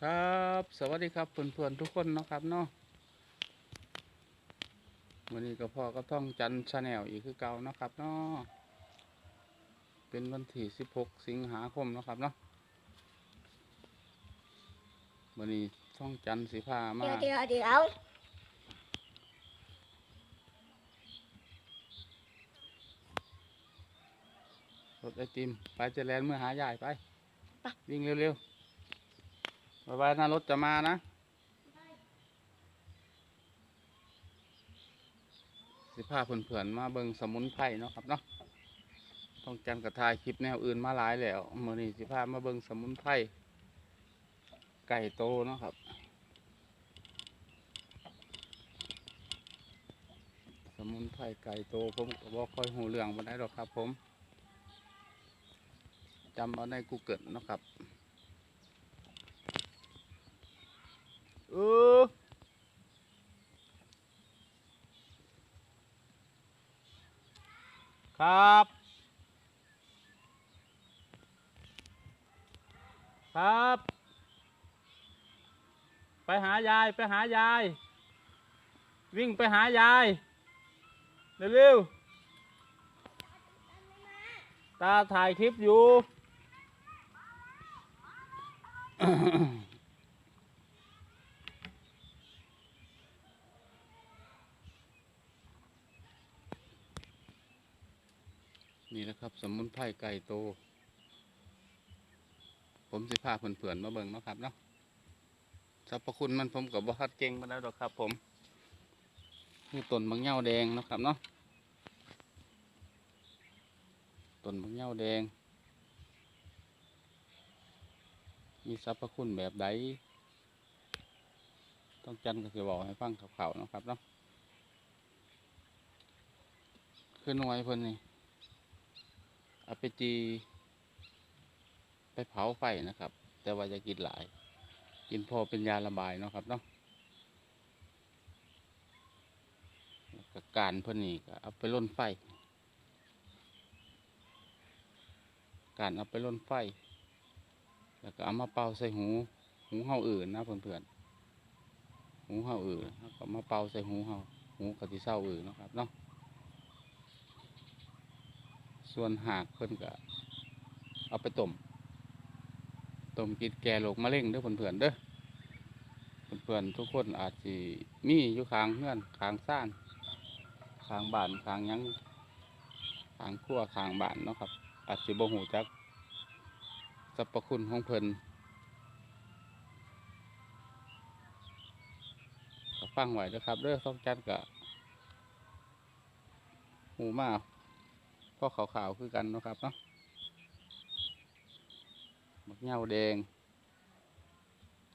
ครับ สวัสดีครับเพื่อนๆทุกคนเนาะครับเนาะวันนี้ก็พ่อก็ต้องจันชาแนลอีกคือเก่าเนาะครับเนาะเป็นวันที่16สิงหาคมเนาะครับเนาะวันนี้ท่องจันสีผ้ามาเดี๋ยวเดี๋ยวเดี๋ยวรถไอติมไปเจริญเมื่อหายายไป วิ่งเร็วๆ บายบายนะรถจะมานะสิพาเพื่อนๆมาเบิงสมุนไพรเนาะครับเนาะต้องจันกระทายคลิปแนวอื่นมาหลายแล้วมื่อนี้สิพามาเบิงสมุนไพรไก่โตเนาะครับสมุนไพรไก่โตผมก็บอกค่อยหูเรื่องมาได้หรอกครับ ผมจำเอาในกูเกิลนาะครับ ครับ ครับ ไปหายายไปหายาย วิ่งไปหายายเร็วๆตาถ่ายคลิปอยู่ นะครับ สมุนไพรไก่โต ผมสิพาเพื่อนๆมาเบิ่งเนาะครับเนาะสรรพคุณมันผมกับบ่ฮัดเก่งมาแล้วดอกครับ ผมคือต้นบางเหย้าแดงนะครับเนาะต้นบางเหย้าแดง มีสรรพคุณแบบใดต้องจันก็จะบอกให้ฟังข่าวๆเนาะครับเนาะคือหน่วยเพิ่นนี่ เอาไปจี ไปเผาไฟนะครับ แต่ว่าจะกินหลาย กินพอเป็นยาระบายเนาะครับเนาะการเพื่อนนี่ก็เอาไปล่นไฟ การเอาไปล่นไฟ แล้วก็เอามาเป่าใส่หู หูเห่าอื่นนะเพื่อนๆหูเห่าอื่นแล้วก็มาเป่าใส่หูเห่าหูกะทิเศร้าอื่นนะครับเนาะ ส่วนหากเพิ่นก็เอาไปต้มต้มกินแก่โรคมะเร็งเด้อเพื่อนๆเด้อเพื่อนๆทุกคนอาจสิมีอยู่ข้างเฮือนข้างซ่านข้างบ้านข้างยังข้างครัวข้างบ้านเนาะครับ อาจสิบ่ฮู้จักสรรพคุณของเพิ่นก็ฟังไว้เด้อครับเด้อต้องจัดก็หูมาก ก็ขาวๆคือกันนะครับเนาะมักเหง้าแดง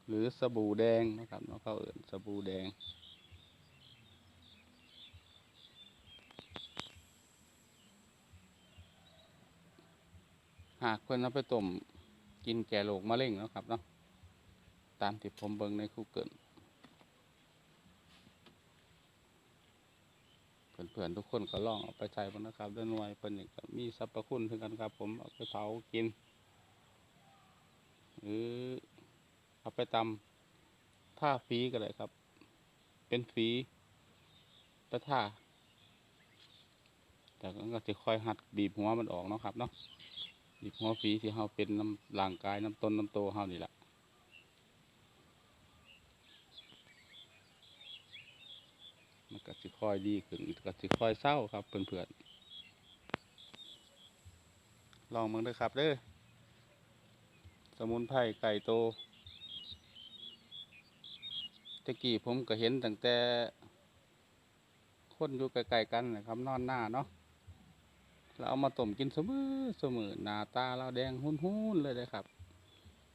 หรือสบู่แดงนะครับเนาะเขาเอื่นสบู่แดง หากเพิ่นเอาไปต้มกินแก่โรคมะเร็งนะครับเนาะตามที่ผมเบิ่งในคูเกิล เพื่อนทุกคนก็ลองเอาไปใช้บ้างนะครับด้วยหน่วยเพิ่นนี่ก็มีสรรพคุณถึงกันครับผมเอาไปเผากิน หรือเอาไปตำท่าฝีก็ได้ครับ เป็นฝีไปท่าแต่ก็จะค่อยหัดบีบหัวมันออกเนาะครับเนาะบีบหัวฝีที่เฮาเป็นน้ำร่างกายน้ำต้นน้ำโตเฮานี่แหละ มัน ก็สิค่อยดีขึ้นก็สิค่อยเศร้าครับเพื่อนๆลองมึงเด้อครับเด้อสมุนไพรไก่โตตะกี้ผมก็เห็นตั้งแต่คนอยู่ไกลๆกันนะครับ นอนหน้าเนาะเราเอามาต้มกินเสมอเสมอหน้าตาเราแดงหุ่นๆเลยเลยครับ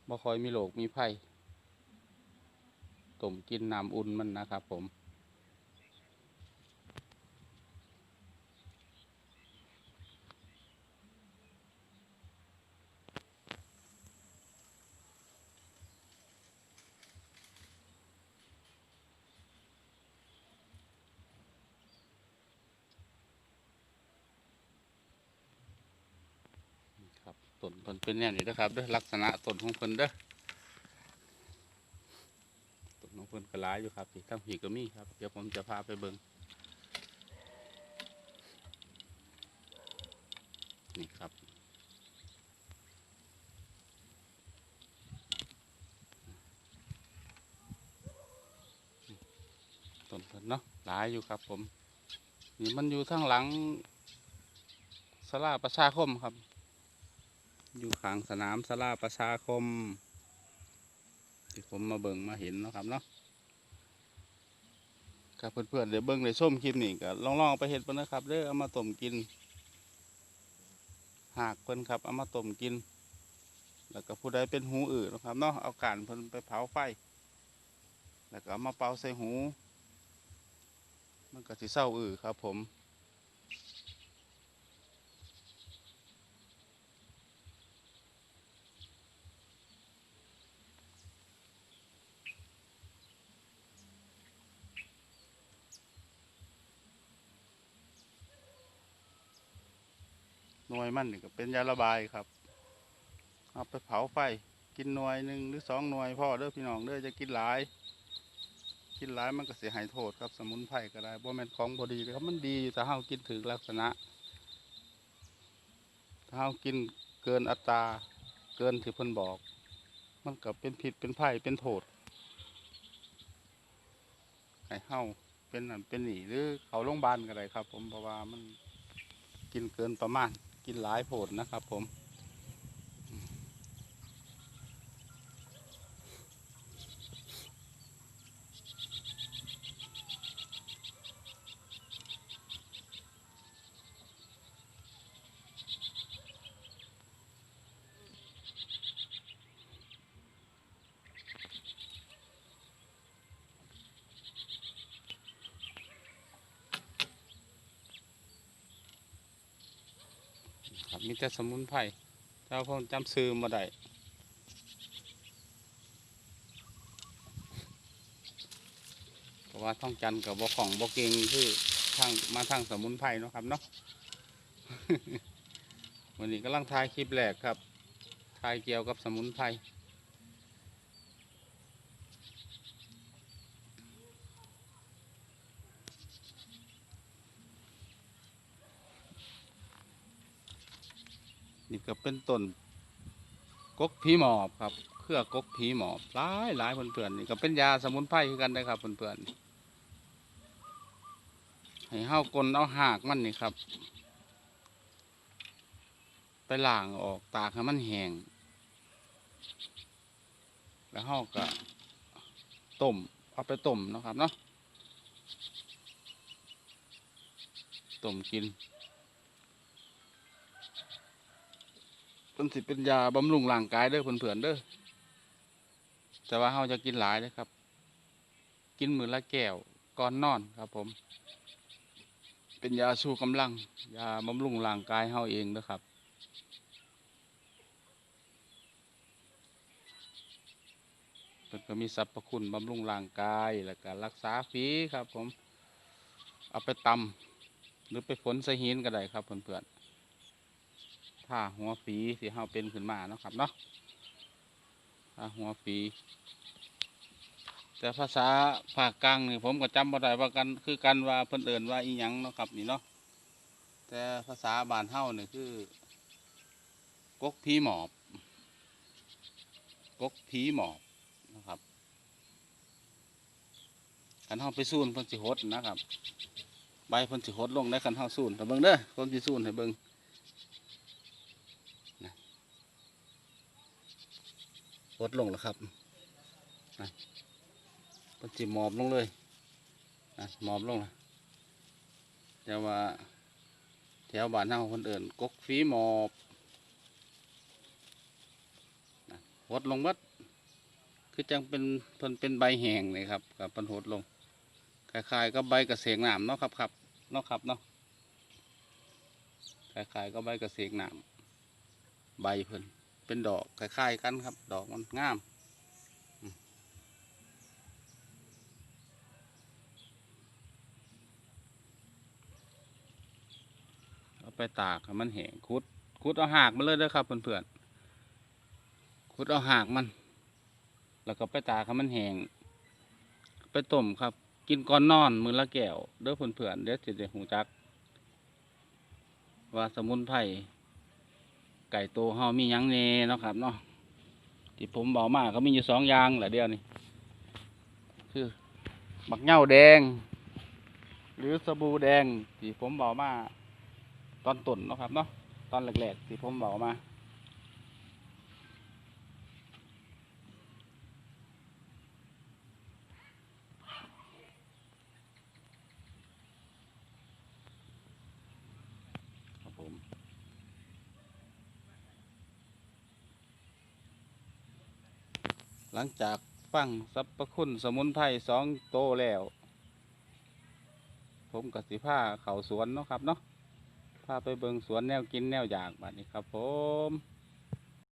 บ่คอยมีโรคมีภัยต้มกินน้ำอุ่นมันนะครับผม นเพิ่นเป็นแนวนี้นะครับเด้อลักษณะต้นของเพิ่นเด้อพิ่นก็หลายอยู่ครับพี่ทั้งผีก็มีครับเดี๋ยวผมจะพาไปเบิ่งนี่ครับต้นเพิ่นเนาะหลายอยู่ครับผมนี่มันอยู่ทางหลังสลาประชาคมครับ อยู่ข้างสนามสลาประชาคม ที่ผมมาเบิ่งมาเห็นนะครับเนาะครับเพื่อนๆเดี๋ยวเบิ่งในส้มคลิปนี่ก็ลองๆเอาไปเห็ดเพิ่นนะครับเด้อเอามาต้มกิน หากเพิ่นครับเอามาต้มกิน แล้วก็ผู้ใดเป็นหูอื่นนะครับเนาะเอาการเพิ่นไปเผาไฟ แล้วก็เอามาเป่าใส่หู มันก็สิเศร้าอือครับผม หน่วยมันนี่ก็เป็นยาระบายครับ เอาไปเผาไฟกินหน่วยหนึ่งหรือสองหน่วยพ่อเด้อพี่น้องเด้อจะกินหลาย กินหลายมันก็เสียหายโทษครับ สมุนไพรก็ได้บ่แม่นของบดีเลยครับมันดีอยู่แต่เฮากินถึงลักษณะถ้าเฮากินเกินอัตราเกินที่เพิ่นบอก มันก็เป็นผิดเป็นไผ่เป็นโทษให้เฮาเป็นนั่นเป็นนี่หรือเขาโรงพยาบาลก็ได้ครับ ผมเพราะว่ามันกินเกินประมาณ กินหลายโผดนะครับผม ครับ มีแต่สมุนไพรเจ้าพ่อจำซื้อมาได้เพราะว่าท่องจันกับบของบเก่งคือทางมาทางสมุนไพรเนาะครับเนาะวันนี้กำลังถ่ายคลิปแรกครับถ่ายเกี่ยวกับสมุนไพร นี่ก็เป็นต้นกกผีหมอบครับ เครือกกผีหมอบหลายหลายเพื่อนๆนี่ก็เป็นยาสมุนไพรคือกันนะครับเพื่อนๆให้เห้ากลนเอาหากมันนี่ครับ ไปล้างออกตากให้มันแห้งแล้วเฮาก็ต้มเอาไปต้มนะครับเนาะต้มกิน มันสิเป็นยาบำรุงร่างกายเด้อเพื่อนๆเด้อแต่ว่าเฮาจะกินหลายเด้อครับ กินมือละแก้วก่อนนอนครับ ผม เป็นยาชูกำลัง ยาบำรุงร่างกายเฮาเองเด้อครับเพิ่นก็มีสรรพคุณบำรุงร่างกายแล้วก็รักษาฝีครับ ผม เอาไปตำหรือไปฝนใส่หินก็ได้ครับเพื่อนๆ ถ้าหัวฝีที่เฮาเป็นขึ้นมาเนาะครับเนาะถ้าหัวฝีแต่ภาษาภาคกลางนี่ผมก็จำบ่ได้ว่ากันคือกันว่าเพิ่นเอิ้นว่าอีหยังเนาะครับนี่เนาะแต่ภาษาบ้านเฮานี่คือกกผีหมอบกกผีหมอบนะครับคันเฮาไปซูนเพิ่นสิหดนะครับ ใบเพิ่นสิหดลงได้คันเฮาซูนแต่เบิ่งเด้อผมสิซูนให้เบิ่งนะ หดลงแล้วครับนะเพิ่นสิหมอบลงเลยนะหมอบลงนะแต่ว่าแถวบ้านเฮาเพิ่นอิ้นกกฝีหมอบนะหดลงหมดคือจังเป็นเพิ่นเป็นใบแห้งเลยครับกับปันหดลงคล้ายๆก็ใบกระเสกหนามเนาะครับครับเนาะครับเนาะคล้ายๆก็ใบกระเสกหนามใบเพิ่น เป็นดอกคล้ายๆกันครับ ดอกมันงามเอาไปตากมันแห้งคุดคุดเอาหากมันเลยเด้อครับเพื่อนๆคุดเอาหากมัน แล้วก็ไปตากมันแห้งไปต้มครับ กินก่อนนอนมือละแก้วเด้อเพื่อนๆเดี๋ยวสิได้หูจัก ว่าสมุนไพร ไก่โตเฮามียังเน่เนาะครับเนาะที่ผมบอกมาก็มีอยู่สองอย่างแหละเดียวนี่คือบักเหง้าแดง หรือสบู่แดงที่ผมบอกมาตอนต้นเนาะครับเนาะตอนแรกๆที่ผมบอกมา ครับผม หลังจากฟังสรรพคุณสมุนไพรสองโตแล้ว ผมกับสิผ้าเข่าสวนเนาะครับเนาะพาไปเบิงสวนแนวกินแนวอยากบัดนี้ครับผม